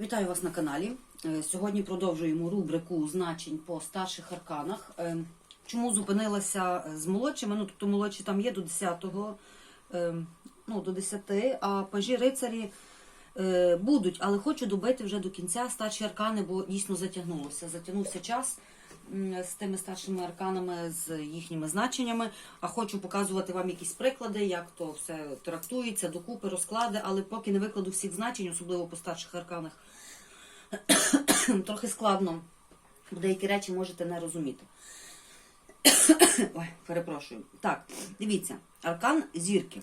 Вітаю вас на каналі. Е, Сьогодні продовжуємо рубрику значень по старших арканах. Е, Чому зупинилася з молодшими? Ну, тобто молодші там є до 10-го, е, ну, до 10, а пажі рицарі е, будуть, але хочу добити вже до кінця старші аркани, бо дійсно затягнулося. Затягнувся час з тими старшими арканами, з їхніми значеннями. А хочу показувати вам якісь приклади, як то все трактується, докупи, розклади, але поки не викладу всіх значень, особливо по старших арканах, трохи складно. Деякі речі можете не розуміти. Ой, перепрошую. Так, дивіться, аркан зірки.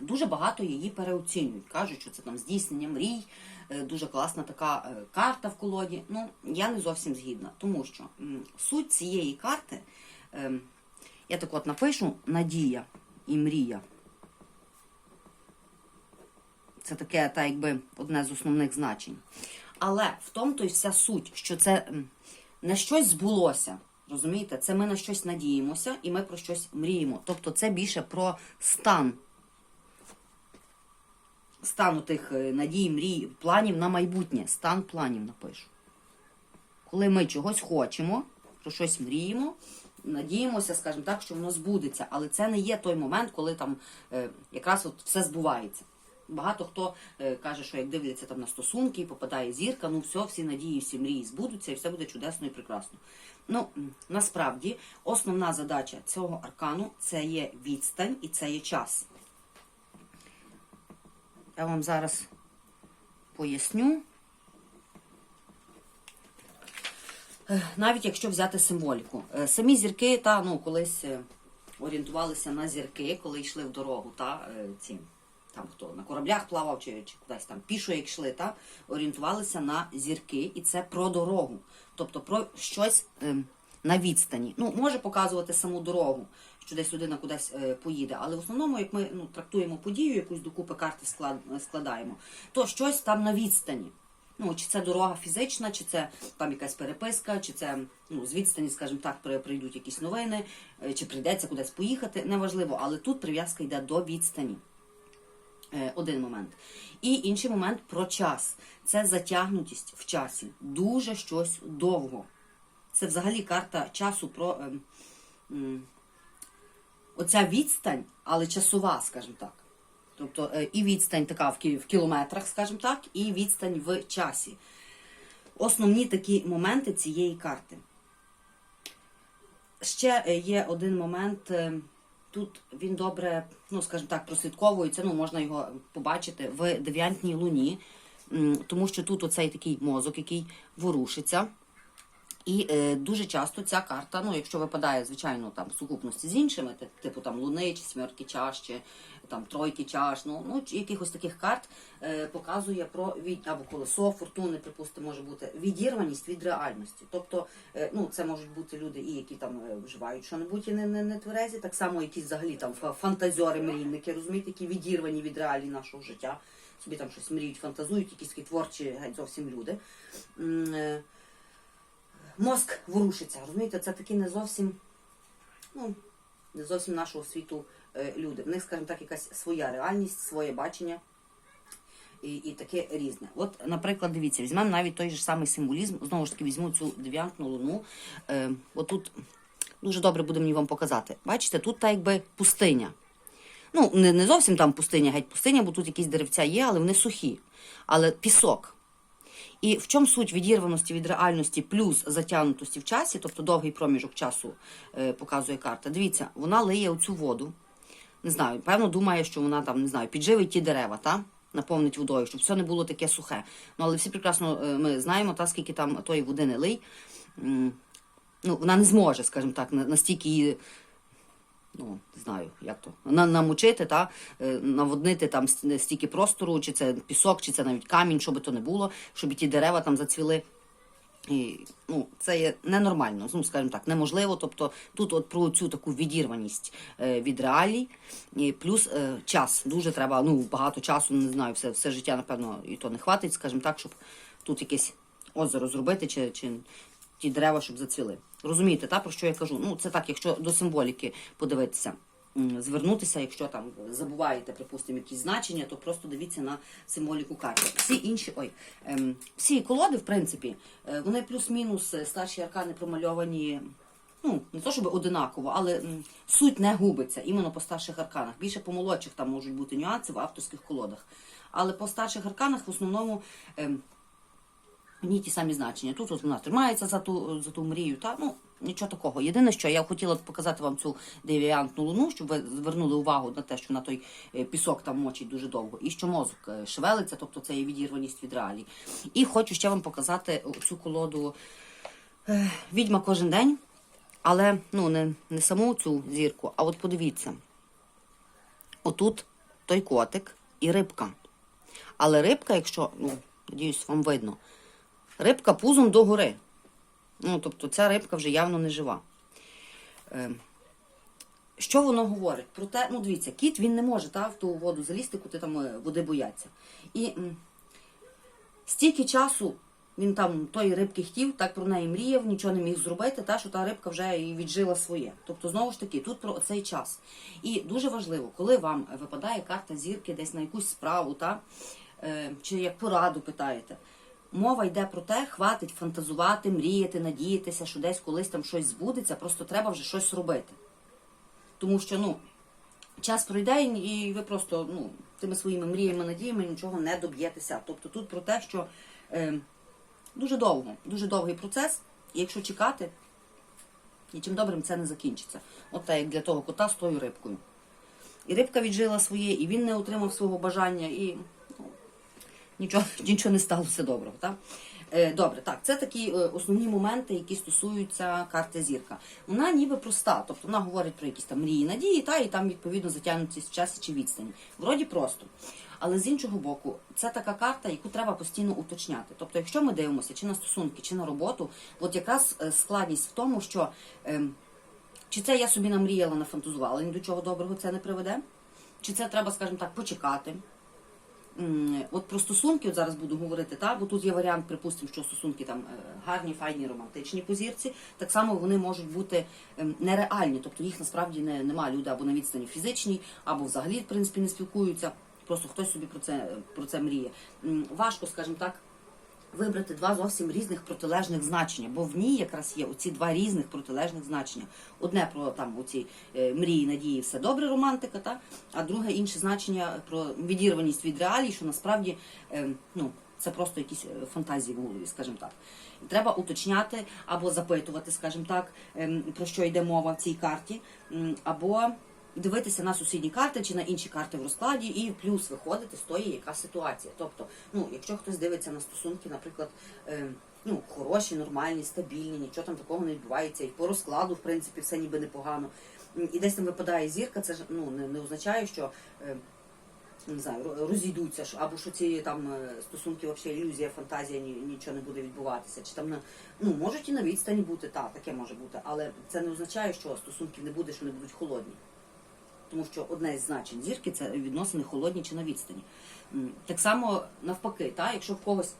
Дуже багато її переоцінюють. Кажуть, що це там здійснення мрій, е, дуже класна така е, карта в колоді. Ну, я не зовсім згідна, тому що суть цієї карти, ем, я так от напишу надія і мрія. Це таке, та якби одне з основних значень. Але в тому то вся суть, що це не щось збулося. Розумієте, це ми на щось надіємося і ми про щось мріємо. Тобто це більше про стан. Стану тих е, надій, мрій, планів на майбутнє. Стан планів напишу. Коли ми чогось хочемо, про щось мріємо, надіємося, скажімо так, що воно збудеться. Але це не є той момент, коли там е, якраз от все збувається. Багато хто е, каже, що як дивляться там на стосунки, попадає зірка, ну все, всі надії, всі мрії збудуться і все буде чудесно і прекрасно. Ну, насправді, основна задача цього аркану це є відстань і це є час. Я вам зараз поясню. Е, Навіть якщо взяти символіку. Е, Самі зірки, та ну колись орієнтувалися на зірки, коли йшли в дорогу, та ці там хто на кораблях плавав чи, чи кудись там пішо, як йшли, та орієнтувалися на зірки, і це про дорогу, тобто про щось ем, на відстані. Ну, може показувати саму дорогу, що десь людина кудись е, поїде, але в основному, як ми ну, трактуємо подію, якусь докупи карти склад, складаємо, то щось там на відстані. Ну, чи це дорога фізична, чи це там якась переписка, чи це ну, з відстані, скажімо так, прийдуть якісь новини, е, чи прийдеться кудись поїхати, неважливо, але тут прив'язка йде до відстані. Е, Один момент. І інший момент про час. Це затягнутість в часі. Дуже щось довго. Це взагалі карта часу про ем, м, оця відстань, але часова, скажімо так. Тобто е, і відстань така в в кілометрах, скажімо так, і відстань в часі. Основні такі моменти цієї карти. Ще е, є один момент. е, Тут він добре, ну скажімо так, прослідковується. Ну можна його побачити в дев'ятній луні, тому що тут оцей такий мозок, який ворушиться. І е, дуже часто ця карта, ну якщо випадає, звичайно, там в сукупності з іншими, типу там луни, чи смертки чаш, чи там тройки чаш, ну, ну якихось таких карт е, показує про від або колесо фортуни, припустимо, може бути відірваність від реальності. Тобто, е, ну це можуть бути люди, і які там е, вживають що-небудь і не, не, не тверезі, так само якісь взагалі там фа- фантазьори, мрійники, розумієте, які відірвані від реалій нашого життя. Собі там щось мріють, фантазують, якісь такі творчі геть зовсім люди. Е, мозк ворушиться. Розумієте, це такі не зовсім, ну, не зовсім нашого світу е, люди. В них, скажімо так, якась своя реальність, своє бачення. І, і таке різне. От, наприклад, дивіться, візьмемо навіть той же самий символізм. Знову ж таки, візьму цю дев'ятну луну. Е, отут дуже добре буде мені вам показати. Бачите, тут та якби пустиня. Ну, не, не зовсім там пустиня, геть пустиня, бо тут якісь деревця є, але вони сухі. Але пісок. І в чому суть відірваності від реальності плюс затягнутості в часі, тобто довгий проміжок часу е, показує карта. Дивіться, вона лиє оцю воду. Не знаю, певно, думає, що вона там не знаю, підживить ті дерева, та? наповнить водою, щоб все не було таке сухе. Ну, але всі прекрасно е, ми знаємо, та скільки там тої води не лий. Ну, вона не зможе, скажімо так, настільки її ну, не знаю, як то, на, намочити, та, е, наводнити там стільки простору, чи це пісок, чи це навіть камінь, що би то не було, щоб ті дерева там зацвіли. І, ну, це є ненормально, ну, скажімо так, неможливо. Тобто тут от про цю таку відірваність е, від реалій, і плюс е, час. Дуже треба, ну, багато часу, не знаю, все, все життя, напевно, і то не хватить, скажімо так, щоб тут якесь озеро зробити, чи, чи ті дерева, щоб зацвіли. Розумієте, та, про що я кажу? Ну, це так, якщо до символіки подивитися. звернутися, якщо там забуваєте, припустимо, якісь значення, то просто дивіться на символіку карти. Всі інші, ой, ем, всі колоди, в принципі, е, вони плюс-мінус е, старші аркани промальовані. Ну, не то щоб одинаково, але м, суть не губиться іменно по старших арканах. Більше по молодших там можуть бути нюанси в авторських колодах. Але по старших арканах в основному ем, одні ті самі значення. Тут от вона тримається за ту, за ту мрію, та ну нічого такого. Єдине, що я хотіла показати вам цю девіантну луну, щоб ви звернули увагу на те, що на той е, пісок там мочить дуже довго, і що мозок е, шевелиться, тобто це є відірваність від реалій. І хочу ще вам показати цю колоду е, відьма кожен день, але ну не, не саму цю зірку, а от подивіться. Отут той котик і рибка. Але рибка, якщо, ну, надіюсь, вам видно, рибка пузом догори. Ну, тобто ця рибка вже явно не жива. Е, що воно говорить? Про те, ну дивіться, кіт він не може та, в ту воду залізти, куди там е, води бояться. І м, стільки часу він там тої рибки хотів, так про неї мріяв, нічого не міг зробити, та що та рибка вже і віджила своє. Тобто, знову ж таки, тут про цей час. І дуже важливо, коли вам випадає карта зірки десь на якусь справу, та, е, чи як пораду питаєте. Мова йде про те, хватить фантазувати, мріяти, надіятися, що десь колись там щось збудеться, просто треба вже щось робити. Тому що, ну, час пройде, і ви просто ну, тими своїми мріями, надіями нічого не доб'єтеся. Тобто тут про те, що е, дуже довго, дуже довгий процес, і якщо чекати, нічим добрим це не закінчиться. От так, як для того кота з тою рибкою. І рибка віджила своє, і він не отримав свого бажання, і нічого, нічого не сталося доброго. Так? Е, Добре, так, це такі е, основні моменти, які стосуються карти зірка. Вона ніби проста, тобто вона говорить про якісь там мрії, надії, та і там відповідно затягнутість в часі чи відстані. Вроді просто. Але з іншого боку, це така карта, яку треба постійно уточняти. Тобто, якщо ми дивимося чи на стосунки, чи на роботу, от якраз е, складність в тому, що ем, чи це я собі намріяла, нафантазувала, ні до чого доброго це не приведе, чи це треба, скажімо так, почекати. От про стосунки от зараз буду говорити, та, бо тут є варіант, припустимо, що стосунки там е, гарні, файні, романтичні позірці. Так само вони можуть бути ем, нереальні, тобто їх насправді не, немає люди або на відстані фізичній, або взагалі в принципі не спілкуються. Просто хтось собі про це про це мріє. Важко, скажімо так. Вибрати два зовсім різних протилежних значення, бо в ній якраз є оці два різних протилежних значення. Одне про там оці е, мрії, надії, все добре, романтика, та а друге інше значення про відірваність від реалій, що насправді е, ну це просто якісь е, фантазії в голові, скажімо так. Треба уточняти або запитувати, скажімо так, ем, про що йде мова в цій карті, м, або дивитися на сусідні карти чи на інші карти в розкладі, і плюс виходити з тої, яка ситуація. Тобто, ну, якщо хтось дивиться на стосунки, наприклад, е, ну, хороші, нормальні, стабільні, нічого там такого не відбувається, і по розкладу, в принципі, все ніби непогано. І десь там випадає зірка, це ж ну, не, не означає, що. е, не знаю, розійдуться, або що ці там е, стосунки взагалі ілюзія, фантазія, ні, нічого не буде відбуватися. Чи там ну можуть і на відстані бути, так, таке може бути, але це не означає, що стосунків не буде, що вони будуть холодні. Тому що одне з значень зірки це відносини холодні чи на відстані. Так само навпаки, та, якщо в когось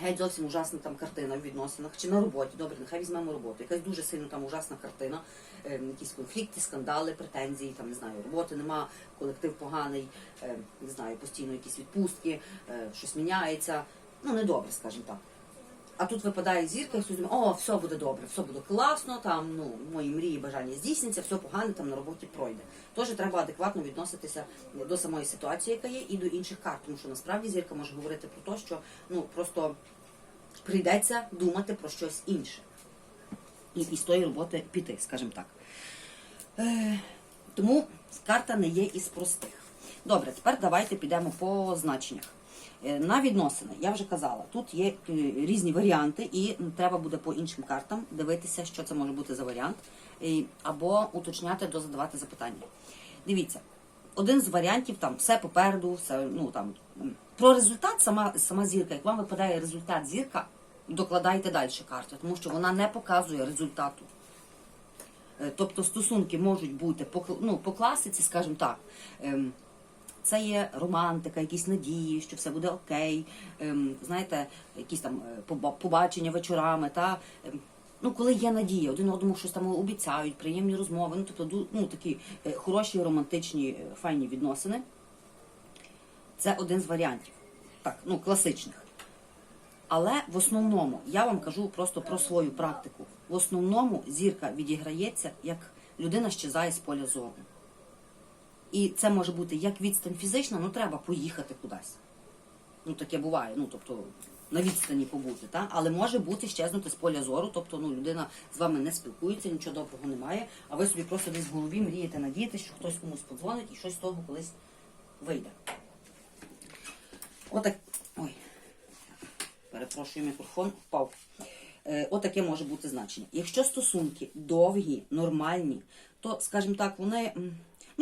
геть зовсім ужасна там картина в відносинах чи на роботі, добре, нехай візьмемо роботу, якась дуже сильно там ужасна картина, е, якісь конфлікти, скандали, претензії, там не знаю, роботи нема, колектив поганий, е, не знаю, постійно якісь відпустки, е, щось міняється. Ну, недобре, скажімо так. А тут випадає зірка, і думає, о, все буде добре, все буде класно, там ну мої мрії, бажання здійсняться, все погане там на роботі пройде. Тож треба адекватно відноситися до самої ситуації, яка є, і до інших карт, тому що насправді зірка може говорити про те, що ну просто прийдеться думати про щось інше. І, і з тої роботи піти, скажімо так. Е, тому карта не є із простих. Добре, тепер давайте підемо по значеннях. Е, На відносини, я вже казала, тут є е, різні варіанти, і треба буде по іншим картам дивитися, що це може бути за варіант, або уточняти, дозадавати запитання. Дивіться, один з варіантів там все попереду, все ну там про результат, сама, сама зірка. Як вам випадає результат зірка, докладайте далі карти, тому що вона не показує результату. Е, Тобто стосунки можуть бути по, ну, по класиці, скажімо так. Це є романтика, якісь надії, що все буде окей. ем, Знаєте, якісь там е, побачення вечорами. Та? ем, ну, коли є надія, один одному щось там обіцяють, приємні розмови, ну, тобто ну, такі е, хороші, романтичні, е, файні відносини. Це один з варіантів. Так, ну, класичних. Але в основному, я вам кажу просто про свою практику. В основному зірка відіграється, як людина щезає з поля зору. І це може бути як відстань фізична, ну треба поїхати кудись. Ну, таке буває, ну тобто на відстані побути, та? але може бути щезнути з поля зору, тобто ну, людина з вами не спілкується, нічого доброго немає, а ви собі просто десь в голові мрієте надіятись, що хтось комусь подзвонить і щось з того колись вийде. Отак. Ой. Перепрошую, мікрофон впав. Е, Отаке може бути значення. Якщо стосунки довгі, нормальні, то, скажімо так, вони,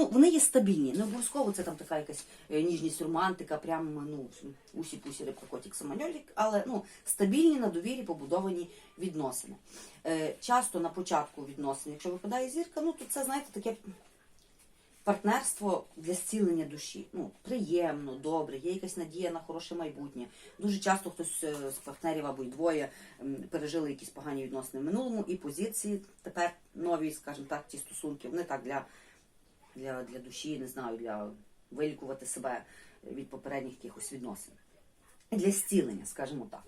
ну, вони є стабільні. Не обов'язково це там така якась е, ніжність, романтика, прям ну, усі-пусі рибкотік самольотик, але ну, стабільні на довірі побудовані відносини. Е, Часто на початку відносин, якщо випадає зірка, ну то це, знаєте, таке партнерство для зцілення душі. Ну, приємно, добре, є якась надія на хороше майбутнє. Дуже часто хтось е, з партнерів або й двоє пережили якісь погані відносини в минулому, і позиції тепер нові, скажімо так, ті стосунки, вони так для, для, для душі, не знаю, для вилікувати себе від попередніх якихось відносин. Для зцілення, скажімо так.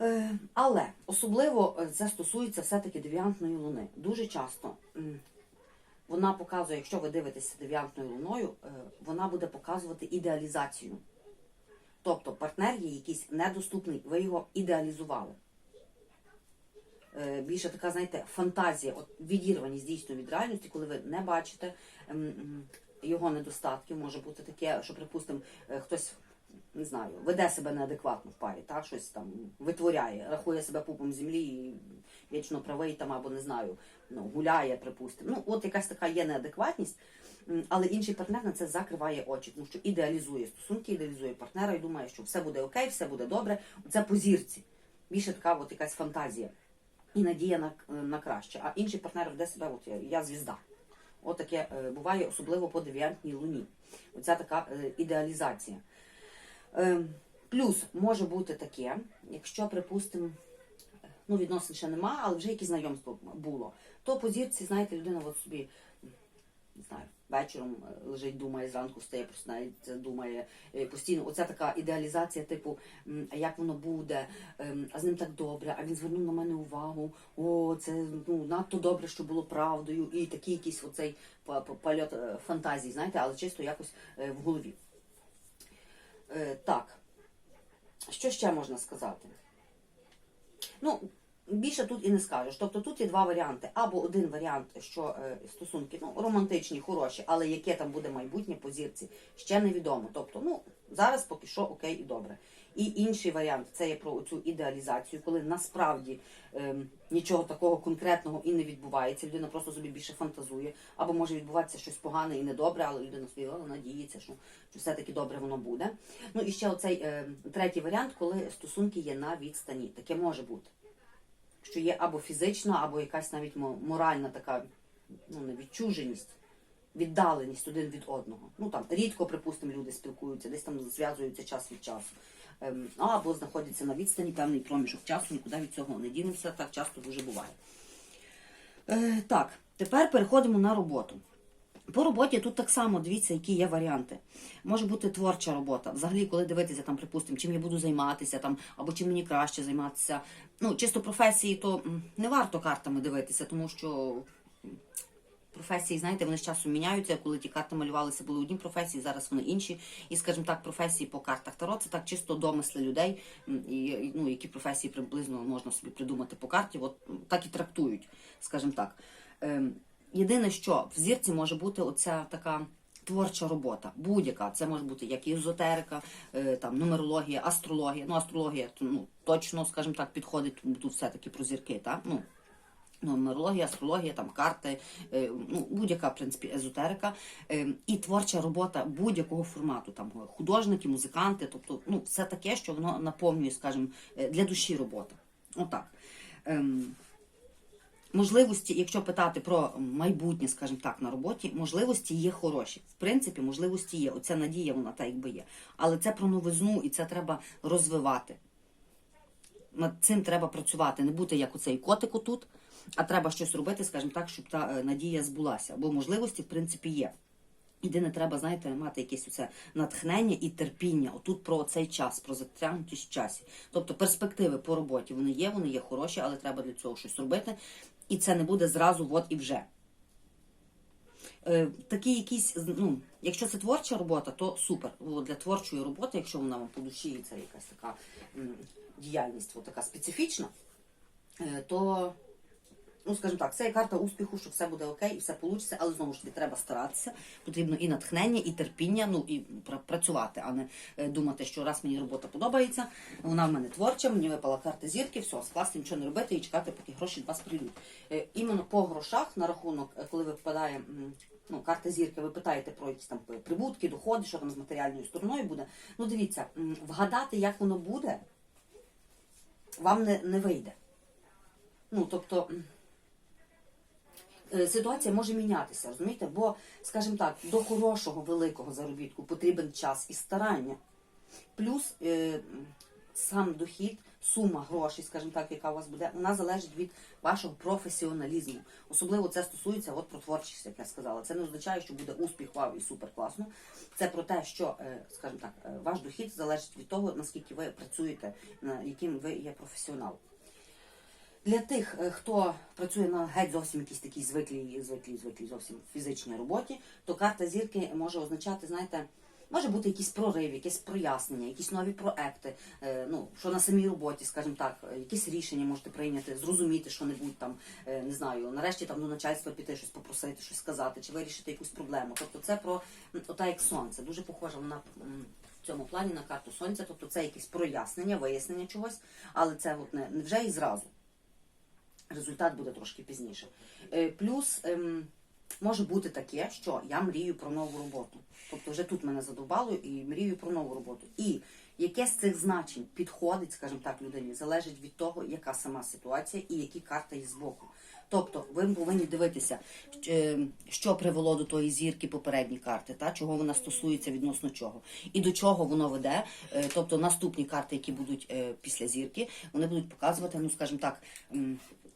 Е, Але особливо е, це стосується все-таки девіантної луни. Дуже часто вона показує, якщо ви дивитеся девіантною луною, е, вона буде показувати ідеалізацію. Тобто партнер є якийсь недоступний, ви його ідеалізували. Е, Більше така, знаєте, фантазія, от відірваність дійсно від реальності, коли ви не бачите ем, його недостатків, може бути таке, що, припустимо, е, хтось не знаю, веде себе неадекватно в парі, та щось там витворяє, рахує себе пупом землі і вічно правий там або не знаю, ну гуляє, припустимо. Ну, от якась така є неадекватність, але інший партнер на це закриває очі, тому що ідеалізує стосунки, ідеалізує партнера і думає, що все буде окей, все буде добре. Це по зірці. Більше така от якась фантазія і надія на, на краще. А інший партнер веде себе, от я, я звізда. От таке е, буває, особливо по девіантній луні. Оця така е, ідеалізація. Е, Плюс може бути таке, якщо, припустимо, ну, відносин ще нема, але вже якесь знайомство було, то по зірці, знаєте, людина от собі, не знаю, вечором е, лежить, думає, зранку встає, просинається, думає е, постійно. Оця така ідеалізація, типу, як воно буде, ем, а з ним так добре, а він звернув на мене увагу, о, це ну, надто добре, що було правдою, і такий якийсь оцей польот е, фантазії, знаєте, але чисто якось в голові. Так. Що ще можна сказати? Ну, більше тут і не скажеш. Тобто тут є два варіанти. Або один варіант, що е, стосунки ну, романтичні, хороші, але яке там буде майбутнє по зірці, ще невідомо. Тобто, ну, зараз поки що окей і добре. І інший варіант це є про цю ідеалізацію, коли насправді ем, нічого такого конкретного і не відбувається. Людина просто собі більше фантазує, або може відбуватися щось погане і недобре, але людина собі надіється, що, що все-таки добре воно буде. Ну і ще оцей е, третій варіант, коли стосунки є на відстані. Таке може бути. Що є або фізична, або якась навіть моральна така ну, не відчуженість, віддаленість один від одного. Ну там рідко, припустимо, люди спілкуються, десь там зв'язуються час від часу. Ем, або знаходяться на відстані певний проміжок часу, нікуди від цього не дінемося, так часто дуже буває. Е, так, тепер переходимо на роботу. По роботі тут так само дивіться, які є варіанти. Може бути творча робота. Взагалі, коли дивитися, там, припустимо, чим я буду займатися, там, або чим мені краще займатися. Ну, чисто професії, то не варто картами дивитися, тому що професії, знаєте, вони з часом міняються. Коли ті карти малювалися, були одні професії, зараз вони інші. І, скажімо так, професії по картах Таро це так чисто домисли людей, і, ну, які професії приблизно можна собі придумати по карті, от так і трактують, скажімо так. Ем, Єдине, що в зірці може бути оця така творча робота, будь-яка. Це може бути як езотерика, е, там нумерологія, астрологія. Ну, астрологія ну, точно, скажімо так, підходить, тут все-таки про зірки, так? Ну, нумерологія, астрологія, там карти, е, ну, будь-яка, в принципі, езотерика е, і творча робота будь-якого формату, там художники, музиканти, тобто ну, все таке, що воно наповнює, скажімо, для душі робота. Отак. Можливості, якщо питати про майбутнє, скажімо так, на роботі, можливості є хороші. В принципі, можливості є. Оця надія, вона так якби є. Але це про новизну і це треба розвивати. над цим треба працювати, не бути як оцей котик отут, а треба щось робити, скажімо так, щоб та е, надія збулася. Бо можливості, в принципі, є. Єдине, треба, знаєте, мати якесь оце натхнення і терпіння. Отут про цей час, про затягнутість в часі. Тобто перспективи по роботі вони є, вони є хороші, але треба для цього щось робити. І це не буде зразу, от і вже. Е, такі якісь, ну, якщо це творча робота, то супер. Для творчої роботи, якщо вона вам по душі, і це якась така діяльність, така специфічна, е, то, ну скажімо так, це є карта успіху, що все буде окей, і все вийде, але знову ж таки треба старатися. Потрібно і натхнення, і терпіння, ну і працювати, а не е, думати, що раз мені робота подобається, вона в мене творча, мені випала карта зірки, все, скласти нічого не робити і чекати, поки гроші до вас прийдуть. Е, Іменно по грошах на рахунок, е, коли випадає ну, карта зірки, ви питаєте про якісь там прибутки, доходи, що там з матеріальною стороною буде. Ну дивіться, вгадати, як воно буде, вам не, не вийде. Ну, тобто. Е, Ситуація може мінятися, розумієте? Бо, скажімо так, до хорошого великого заробітку потрібен час і старання. Плюс е, сам дохід, сума грошей, скажімо так, яка у вас буде, вона залежить від вашого професіоналізму. Особливо це стосується от про творчість, як я сказала. Це не означає, що буде успіх, вау і супер класно. Це про те, що, е, скажімо так, е, ваш дохід залежить від того, наскільки ви працюєте, яким ви є професіонал. Для тих, е, хто працює на геть зовсім якісь такі звиклі, звиклі, звиклі зовсім фізичній роботі, то карта зірки може означати, знаєте, може бути якийсь прорив, якесь прояснення, якісь нові проекти, е, ну, що на самій роботі, скажімо так, е, якісь рішення можете прийняти, зрозуміти що-небудь там, не знаю, нарешті там до начальства піти, щось попросити, щось сказати, чи вирішити якусь проблему. Тобто це про ота як сонце. Дуже похоже вона в цьому плані на карту сонця. Тобто це якесь прояснення, вияснення чогось, але це от не вже і зразу. Результат буде трошки пізніше. Е, Плюс ем, може бути таке, що я мрію про нову роботу. Тобто вже тут мене задовбало і мрію про нову роботу. І яке з цих значень підходить, скажімо так, людині, залежить від того, яка сама ситуація і які карти є збоку. Тобто ви повинні дивитися, е, що привело до тої зірки попередні карти, та чого вона стосується відносно чого, і до чого воно веде. Е, Тобто наступні карти, які будуть після зірки, вони будуть показувати, ну скажімо так.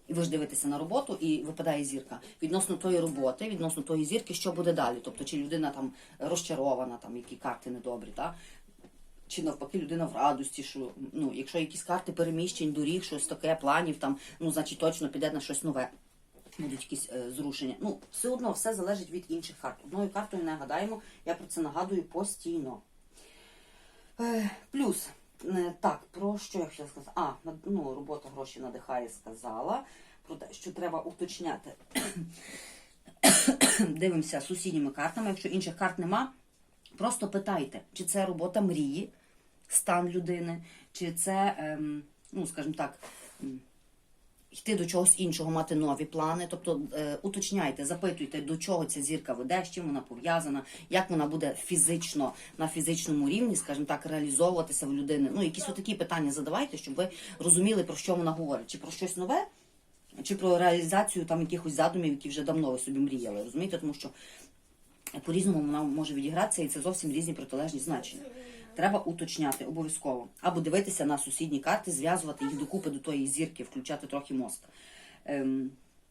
І ви ж дивитеся на роботу, і випадає зірка. Відносно тої роботи, відносно тої зірки, що буде далі. Тобто, чи людина там розчарована, там які карти недобрі, та? чи навпаки людина в радості, що ну, якщо якісь карти переміщень, доріг, щось таке, планів, там, ну, значить точно піде на щось нове. Будуть якісь е, зрушення. Ну, все одно все залежить від інших карт. Одною картою не гадаємо, я про це нагадую постійно. Е, плюс, так, про що я хотіла сказати? А, ну, робота гроші надихає, сказала. Про те, що треба уточняти. Дивимося сусідніми картами. Якщо інших карт нема, просто питайте, чи це робота мрії, стан людини, чи це, ем, ну, скажімо так, йти до чогось іншого, мати нові плани. Тобто е, уточняйте, запитуйте, до чого ця зірка веде, з чим вона пов'язана, як вона буде фізично на фізичному рівні, скажімо так, реалізовуватися в людини. Ну, якісь отакі питання задавайте, щоб ви розуміли, про що вона говорить, чи про щось нове, чи про реалізацію там якихось задумів, які вже давно ви собі мріяли. Розумієте, тому що по-різному вона може відігратися, і це зовсім різні протилежні значення. Треба уточняти обов'язково. Або дивитися на сусідні карти, зв'язувати їх докупи до тої зірки, включати трохи мозк. Ем,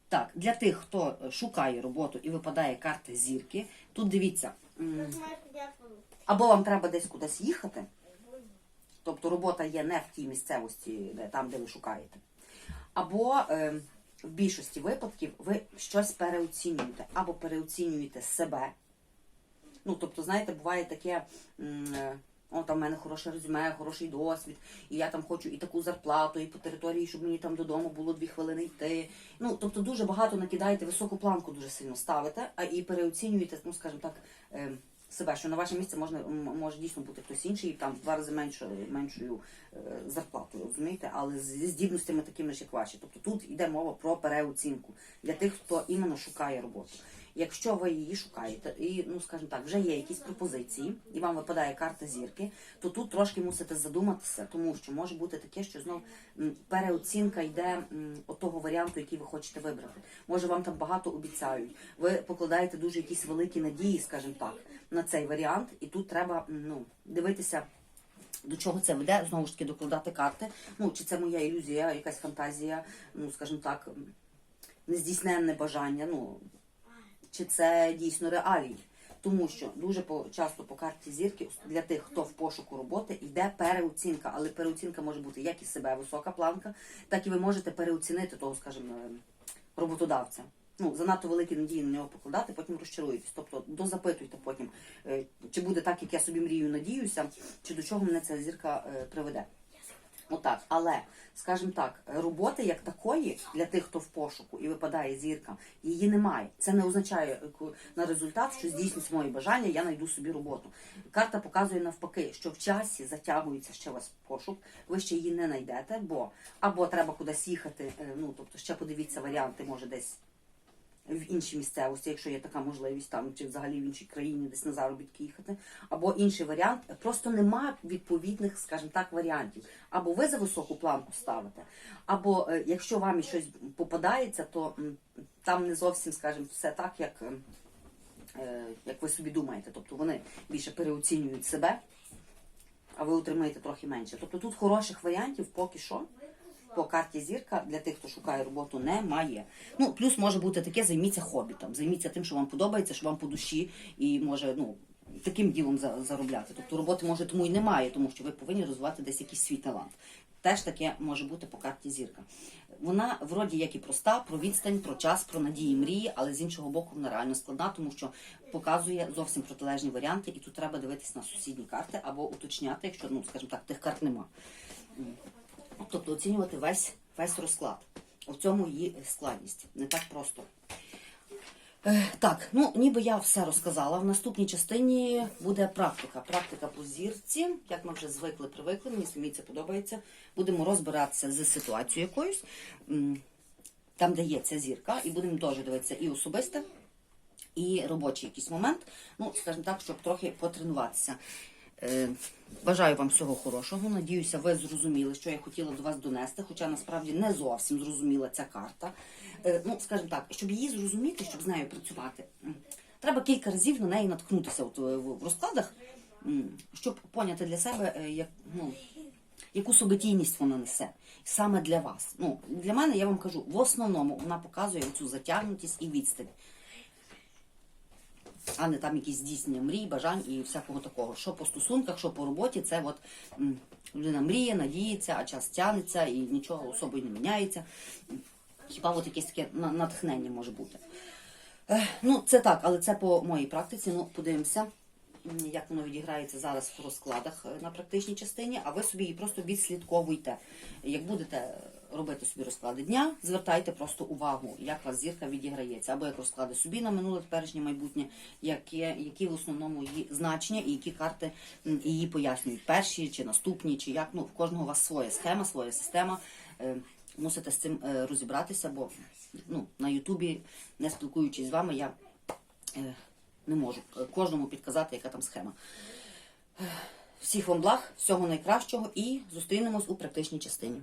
так, для тих, хто шукає роботу і випадає карта зірки, тут дивіться, або вам треба десь кудись їхати, тобто робота є не в тій місцевості, де, там, де ви шукаєте. Або ем, в більшості випадків ви щось переоцінюєте, або переоцінюєте себе. Ну, тобто, знаєте, буває таке. е, О, там в мене хороше резюме, хороший досвід, і я там хочу і таку зарплату, і по території, щоб мені там додому було дві хвилини йти. Ну, тобто дуже багато накидаєте, високу планку дуже сильно ставите, а і переоцінюєте, ну, скажімо так, е, себе, що на ваше місце можна, може дійсно бути хтось інший, там в два рази меншою е, зарплатою, розумієте, але зі здібностями такими ж, як ваші. Тобто тут йде мова про переоцінку для тих, хто іменно шукає роботу. Якщо ви її шукаєте, і ну скажімо так, вже є якісь пропозиції, і вам випадає карта зірки, то тут трошки мусите задуматися, тому що може бути таке, що знов переоцінка йде от того варіанту, який ви хочете вибрати. Може вам там багато обіцяють. Ви покладаєте дуже якісь великі надії, скажімо так, на цей варіант, і тут треба ну дивитися До чого це веде? Знову ж таки, докладати карти. Ну, чи це моя ілюзія, якась фантазія, ну, скажімо так, нездійсненне бажання, ну, чи це дійсно реалії. Тому що дуже часто по карті зірки для тих, хто в пошуку роботи, йде переоцінка. Але переоцінка може бути як і себе висока планка, так і ви можете переоцінити того, скажімо, роботодавця. Ну, занадто великі надії на нього покладати, потім розчаруєтесь. Тобто дозапитуйте потім, е, чи буде так, як я собі мрію, надіюся, чи до чого мене ця зірка е, приведе. Отак, але скажімо так, роботи як такої для тих, хто в пошуку і випадає зірка, її немає. Це не означає е, на результат, що здійснюється моє бажання, я знайду собі роботу. Карта показує навпаки, що в часі затягується ще вас пошук, ви ще її не знайдете, бо або треба кудись їхати. е, Ну тобто ще подивіться варіанти, може десь в іншій місцевості, якщо є така можливість, там чи взагалі в іншій країні десь на заробітки їхати. Або інший варіант, просто нема відповідних, скажімо так, варіантів. Або ви за високу планку ставите, або е, якщо вам щось попадається, то там не зовсім, скажімо, все так, як, е, як ви собі думаєте. Тобто вони більше переоцінюють себе, а ви отримаєте трохи менше. Тобто тут хороших варіантів поки що по карті зірка для тих, хто шукає роботу, немає. Ну, плюс може бути таке, займіться хобі, займіться тим, що вам подобається, що вам по душі, і може, ну, таким ділом заробляти. Тобто роботи може тому і немає, тому що ви повинні розвивати десь якийсь свій талант. Теж таке може бути по карті зірка. Вона вроді як і проста, про відстань, про час, про надії, мрії, але з іншого боку вона реально складна, тому що показує зовсім протилежні варіанти, і тут треба дивитись на сусідні карти або уточняти, якщо, ну, скажімо так, тих карт нема. Тобто оцінювати весь, весь розклад. У цьому її складність. Не так просто. Е, так, ну ніби я все розказала. В наступній частині буде практика. Практика по зірці, як ми вже звикли, привикли, мені самі це подобається. Будемо розбиратися з ситуацією якоюсь, там, де є ця зірка, і будемо теж дивитися і особисте, і робочий якийсь момент. Ну, скажімо так, щоб трохи потренуватися. Е, Бажаю вам всього хорошого. Надіюся, ви зрозуміли, що я хотіла до вас донести, хоча насправді не зовсім зрозуміла ця карта. Е, Ну, скажімо так, щоб її зрозуміти, щоб з нею працювати, треба кілька разів на неї наткнутися е, в розкладах, щоб поняти для себе, як, ну, яку событійність вона несе. Саме для вас. Ну, для мене, я вам кажу, в основному вона показує цю затягнутість і відстань а не там якісь здійснення мрій, бажань і всякого такого. Що по стосунках, що по роботі, це от людина мріє, надіється, а час тягнеться і нічого особою не міняється. Хіба от якесь таке натхнення може бути. Ну, це так, але це по моїй практиці. Ну, подивимося, як воно відіграється зараз в розкладах е, на практичній частині, а ви собі її просто відслідковуйте. Як будете робити собі розклади дня, звертайте просто увагу, як вас зірка відіграється, або як розклади собі на минуле, теперішнє майбутнє, які, які в основному її значення і які карти її пояснюють. Перші чи наступні, чи як. Ну, в кожного у вас своя схема, своя система. Е, Мусите з цим е, розібратися, бо ну, на Ютубі, не спілкуючись з вами, я не можу е, кожному підказати, яка там схема. Всіх вам благ, всього найкращого і зустрінемось у практичній частині.